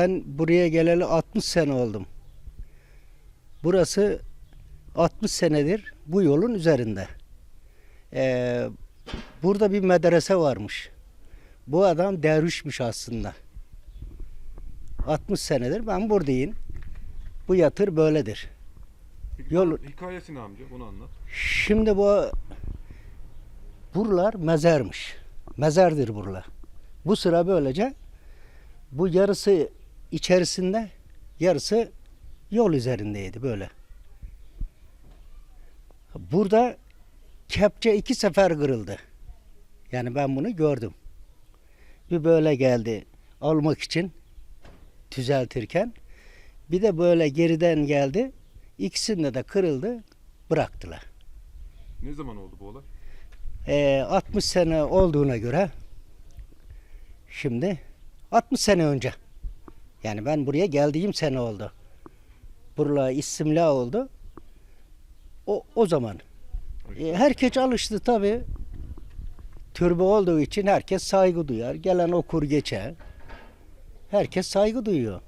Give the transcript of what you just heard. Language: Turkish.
Ben buraya geleli 60 sene oldum. Burası 60 senedir bu yolun üzerinde. Ee, burada bir medrese varmış. Bu adam dervişmiş aslında. 60 senedir ben buradayım. Bu yatır böyledir. Peki Yol- bunun hikayesi ne amca? Bunu anlat. Şimdi bu buralar mezarmış. Mezardır buralar. Bu sıra böylece bu yarısı içerisinde yarısı yol üzerindeydi böyle. Burada kepçe iki sefer kırıldı. Yani ben bunu gördüm. Bir böyle geldi almak için düzeltirken bir de böyle geriden geldi. İkisinde de kırıldı bıraktılar. Ne zaman oldu bu olay? Ee, 60 sene olduğuna göre şimdi 60 sene önce yani ben buraya geldiğim sene oldu. Burla istimla oldu. O, o zaman. Ee, herkes alıştı tabi. Türbe olduğu için herkes saygı duyar. Gelen okur geçer. Herkes saygı duyuyor.